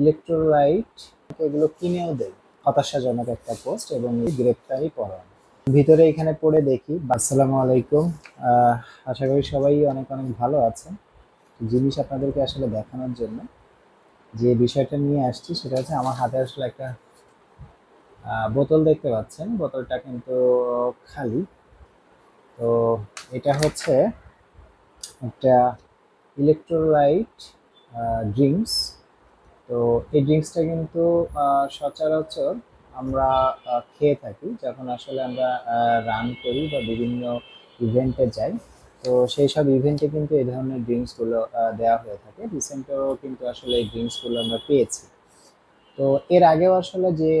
Electrolyte এগুলো কিনেও দেয়। হতাশাজনক একটা পোস্ট এবং গ্রেপ্তারি পরোয়ানা। ভিতরে এখানে পড়ে দেখি, আসসালামু আলাইকুম। আশা করি সবাই অনেক অনেক ভালো আছেন। জিনিস আপনাদেরকে আসলে দেখানোর জন্য যে বিষয়টা নিয়ে আসছি, সেটা হচ্ছে আমার হাতে আসলে একটা বোতল দেখতে পাচ্ছেন। বোতলটা কিন্তু খালি। তো এটা হচ্ছে একটা ইলেকট্রোলাইট ড্রিঙ্কস তো এই ড্রিঙ্কসটা কিন্তু সচরাচর আমরা খেয়ে থাকি যখন আসলে আমরা রান করি বা বিভিন্ন ইভেন্টে যাই। তো সেই সব ইভেন্টে কিন্তু এই ধরনের ড্রিঙ্কসগুলো দেওয়া হয়ে থাকে। রিসেন্টেও কিন্তু আসলে এই ড্রিঙ্কসগুলো আমরা পেয়েছি। তো এর আগেও আসলে যে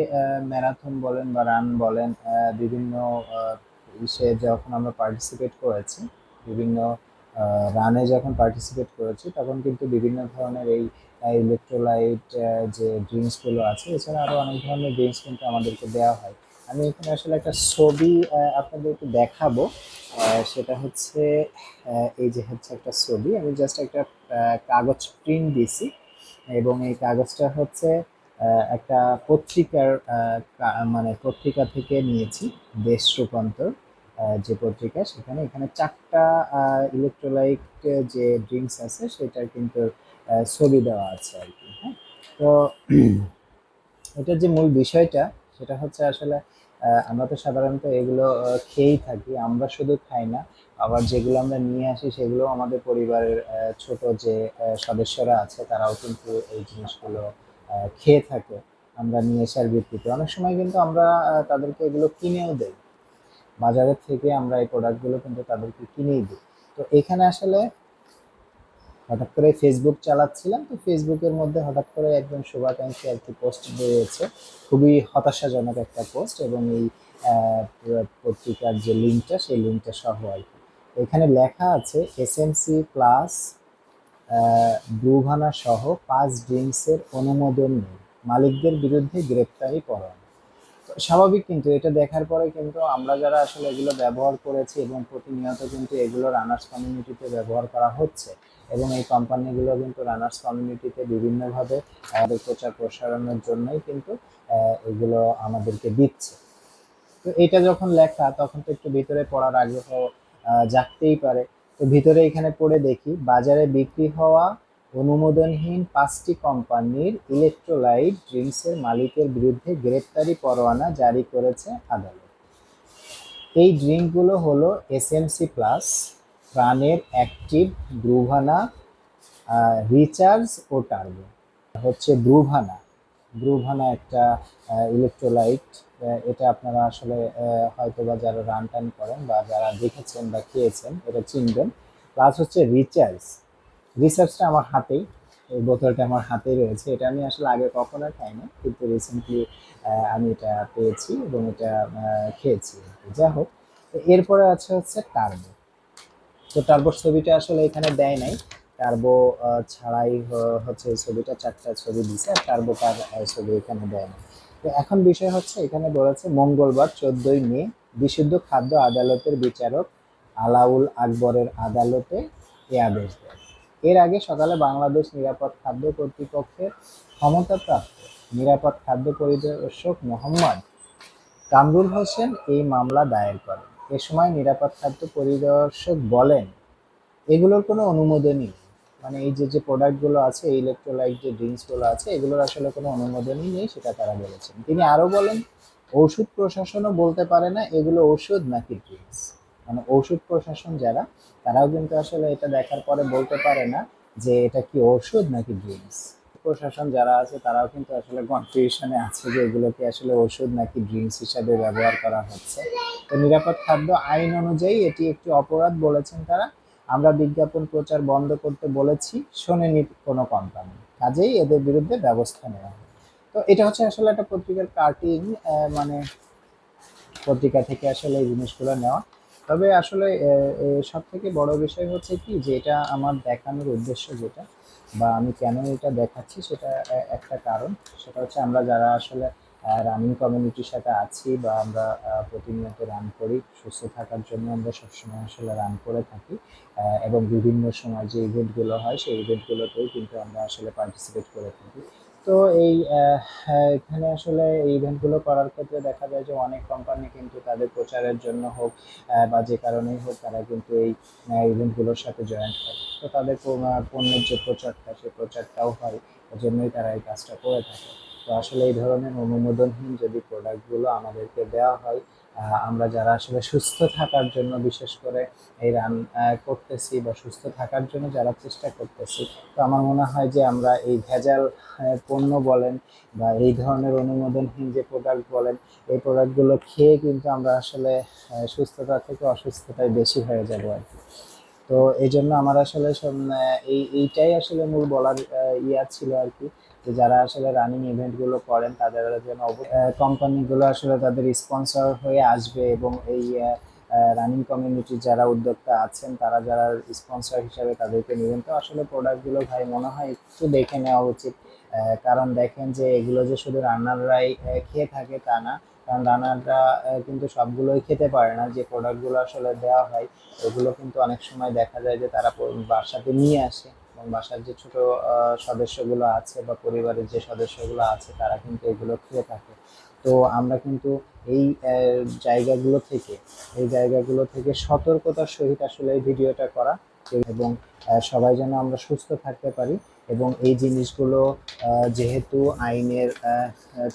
ম্যারাথন বলেন বা রান বলেন বিভিন্ন ইসে যখন আমরা পার্টিসিপেট করেছি, বিভিন্ন রানে যখন পার্টিসিপেট করেছি, তখন কিন্তু বিভিন্ন ধরনের এই ইলেকট্রোলাইট যে ড্রিঙ্কসগুলো আছে, এছাড়া আরও অনেক ধরনের ড্রিঙ্কস কিন্তু আমাদেরকে দেওয়া হয়। আমি এখানে আসলে একটা ছবি আপনাদেরকে দেখাবো। সেটা হচ্ছে এই যে হচ্ছে একটা ছবি। আমি জাস্ট একটা কাগজ প্রিন্ট দিছি এবং এই কাগজটা হচ্ছে একটা পত্রিকার মানে পত্রিকা থেকে নিয়েছি, দেশ রূপান্তর। যে পত্রিকা, সেখানে এখানে চারটা ইলেকট্রোলাইট যে ড্রিঙ্কস আছে, সেটার কিন্তু ছবি দেওয়া আছে আর কি হ্যাঁ? তো এটার যে মূল বিষয়টা, সেটা হচ্ছে আসলে আমরা তো সাধারণত এগুলো খেয়েই থাকি, আমরা শুধু খাই না, আবার যেগুলো আমরা নিয়ে আসি, সেগুলো আমাদের পরিবারের ছোট যে সদস্যরা আছে, তারাও কিন্তু এই জিনিসগুলো খেয়ে থাকে, আমরা নিয়ে আসার ভিত্তিতে অনেক সময় কিন্তু আমরা তাদেরকে এগুলো কিনেও দেই। বাজারের থেকে আমরা এই প্রোডাক্টগুলো কিন্তু তাদেরকে কিনেই দিই। তো এখানে আসলে হঠাৎ করে ফেসবুক চালাচ্ছিলাম, তো ফেসবুকের মধ্যে হঠাৎ করে একজন শুভাকাঙ্ক্ষী আর কি পোস্ট বেরিয়েছে। খুবই হতাশাজনক একটা পোস্ট এবং এই পত্রিকার যে লিঙ্কটা সেই লিঙ্কটা সহ আর কি। এখানে লেখা আছে এসএমসি প্লাস ব্রুভানা সহ পাঁচ ড্রিঙ্কসের অনুমোদন নেই মালিকদের বিরুদ্ধে গ্রেপ্তারি তো স্বাভাবিক কিন্তু এটা দেখার পরে কিন্তু আমরা যারা আসলে এগুলো ব্যবহার করেছি এবং প্রতিনিয়ত কিন্তু এগুলো রানার্স কমিউনিটিতে ব্যবহার করা হচ্ছে এবং এই কোম্পানিগুলো কিন্তু রানার্স কমিউনিটিতে বিভিন্নভাবে আমাদের প্রচার প্রসারণের জন্যই কিন্তু এগুলো আমাদেরকে দিচ্ছে। তো এটা যখন লেখা, তখন তো একটু ভিতরে পড়ার আগ্রহ জাগতেই পারে। তো ভিতরে এখানে পড়ে দেখি, বাজারে বিক্রি হওয়া অনুমোদনহীন পাঁচটি কোম্পানির ইলেকট্রোলাইট ড্রিঙ্কসের মালিকের বিরুদ্ধে গ্রেপ্তারি পরোয়ানা জারি করেছে আদালত। এই ড্রিঙ্কগুলো হলো এসএমসি প্লাস প্রাণের অ্যাক্টিভ ব্রুভানা রিচার্জ ও টার্বো। হচ্ছে ব্রুভানা। ব্রুভানা একটা ইলেকট্রোলাইট এটা আপনারা আসলে আহ, হয়তোবা যারা রান টান করেন বা যারা দেখেছেন বা খেয়েছেন এটা চিনবেন। প্লাস হচ্ছে রিচার্জ রিচার্জটা আমার হাতেই, এই বোতলটা আমার হাতেই রয়েছে। এটা আমি আসলে আগে কখনো খাইনি, কিন্তু রিসেন্টলি আমি এটা পেয়েছি এবং এটা খেয়েছি। যাই হোক এরপরে আছে হচ্ছে টার্বো। তো টার্বোর ছবিটা আসলে এখানে দেয় নাই। টার্বো ছাড়াই হচ্ছে ছবিটা, চারটা ছবি দিছে, আর টার্বো তার ছবি এখানে দেয় না তো এখন বিষয় হচ্ছে, এখানে বলেছে মঙ্গলবার চোদ্দই মে, বিশুদ্ধ খাদ্য আদালতের বিচারক আলাউল আকবরের আদালতে এ আদেশ দেয়। এর আগে সকালে বাংলাদেশ নিরাপদ খাদ্য কর্তৃপক্ষের ক্ষমতাপ্রাপ্ত নিরাপদ খাদ্য পরিদর্শক মোহাম্মদ কামরুল হোসেন এই মামলা দায়ের করেন। এ সময় নিরাপদ খাদ্য পরিদর্শক বলেন, এগুলোর কোনো অনুমোদনই নেই। মানে এই যে যে প্রোডাক্টগুলো আছে, ইলেকট্রোলাইট যে ড্রিঙ্কসগুলো আছে, এগুলোর আসলে কোনো অনুমোদনই নেই, সেটা তারা বলেছেন। তিনি আরও বলেন, ওষুধ প্রশাসনও বলতে পারে না, এগুলো ওষুধ নাকি ড্রিঙ্কস? মানে ঔষধ প্রশাসন যারা, তারাও কিন্তু আসলে এটা দেখার পরে বলতে পারে না যে এটা কি ঔষধ নাকি ড্রিঙ্কস। প্রশাসন যারা আছে, তারাও কিন্তু আসলে কনফিউশনে আছে যে এগুলোকে আসলে ওষুধ নাকি ড্রিঙ্কস হিসাবে ব্যবহার করা হচ্ছে। তো নিরাপদ খাদ্য আইন অনুযায়ী এটি একটি অপরাধ বলেছেন তারা। আমরা বিজ্ঞাপন প্রচার বন্ধ করতে বলেছি, শোনেনি কোনো কোম্পানি কাজেই এদের বিরুদ্ধে ব্যবস্থা নেওয়া হবে তো এটা হচ্ছে আসলে একটা পত্রিকার কাটিং মানে পত্রিকা থেকে আসলে এই জিনিসগুলো নেওয়া। তবে আসলে সব থেকে বড় বিষয় হচ্ছে কি যে এটা আমার দেখানোর উদ্দেশ্য যেটা বা আমি কেন এটা দেখাচ্ছি সেটা একটা কারণ। সেটা হচ্ছে আমরা যারা আসলে রানিং কমিউনিটির সাথে আছি বা আমরা প্রতিনিয়ত রান করি, সুস্থ থাকার জন্য আমরা সবসময় আসলে রান করে থাকি এবং বিভিন্ন সময় যে ইভেন্টগুলো হয়, সেই ইভেন্টগুলোতেও কিন্তু আমরা আসলে পার্টিসিপেট করে থাকি। তো এই এখানে আসলে এই ইভেন্টগুলো করার ক্ষেত্রে দেখা যায় যে অনেক কোম্পানি কিন্তু তাদের প্রচারের জন্য হোক বা যে কারণেই হোক তারা কিন্তু এই ইভেন্টগুলোর সাথে জয়েন্ট হয়। তো তাদের পণ্যের যে প্রচারটা, সেই প্রচারটাও হয়। জন্যই তারা এই কাজটা করে থাকে। তো আসলে এই ধরনের অনুমোদনহীন যদি প্রোডাক্টগুলো আমাদেরকে দেওয়া হয় আমরা যারা আসলে সুস্থ থাকার জন্য, বিশেষ করে এই রান করতেছি বা সুস্থ থাকার জন্য যারা চেষ্টা করতেছি, তো আমার মনে হয় যে আমরা এই ভেজাল পণ্য বলেন বা এই ধরনের অনুমোদনহীন যে প্রোডাক্ট বলেন, এই প্রোডাক্টগুলো খেয়ে কিন্তু আমরা আসলে সুস্থতা থেকে অসুস্থতায় বেশি হয়ে যাব আর কি। তো এই জন্য আমার আসলে এই, এইটাই আসলে মূল বলার ইয়া ছিল আর কি। যে যারা আসলে রানিং ইভেন্টগুলো করেন, তাদের যেন কোম্পানিগুলো আসলে তাদের স্পন্সর হয়ে আসবে এবং এই রানিং কমিউনিটির যারা উদ্যোক্তা আছেন, তারা যারা স্পন্সর হিসাবে তাদেরকে নেবেন। তো আসলে প্রোডাক্টগুলো ভাই মনে হয় একটু দেখে নেওয়া উচিত। কারণ দেখেন যে এগুলো যে শুধু রান্নাররাই খেয়ে থাকে তা না। কারণ রান্নাররা কিন্তু সবগুলোই খেতে পারে না। যে প্রোডাক্টগুলো আসলে দেওয়া হয় এগুলো কিন্তু অনেক সময় দেখা যায় যে তারা বাসাতে নিয়ে আসে। এবং বাসার যে ছোট সদস্যগুলো আছে বা পরিবারের যে সদস্যগুলো আছে, তারা কিন্তু এগুলো খেয়ে থাকে। তো আমরা কিন্তু এই জায়গাগুলো থেকে, এই জায়গাগুলো থেকে সতর্কতার সহিত আসলে এই ভিডিওটা করা এবং সবাই যেন আমরা সুস্থ থাকতে পারি এবং এই জিনিসগুলো যেহেতু আইনের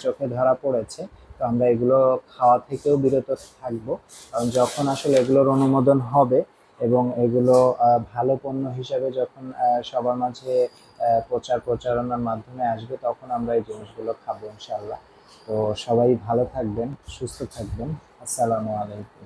চোখে ধরা পড়েছে, তো আমরা এগুলো খাওয়া থেকেও বিরত থাকব। কারণ যখন আসলে এগুলোর অনুমোদন হবে এবং এগুলো ভালো পণ্য হিসাবে যখন সবার মাঝে প্রচার প্রচারণার মাধ্যমে আসবে, তখন আমরা এই জিনিসগুলো খাব ইনশাল্লাহ তো সবাই ভালো থাকবেন, সুস্থ থাকবেন। আসসালামু আলাইকুম।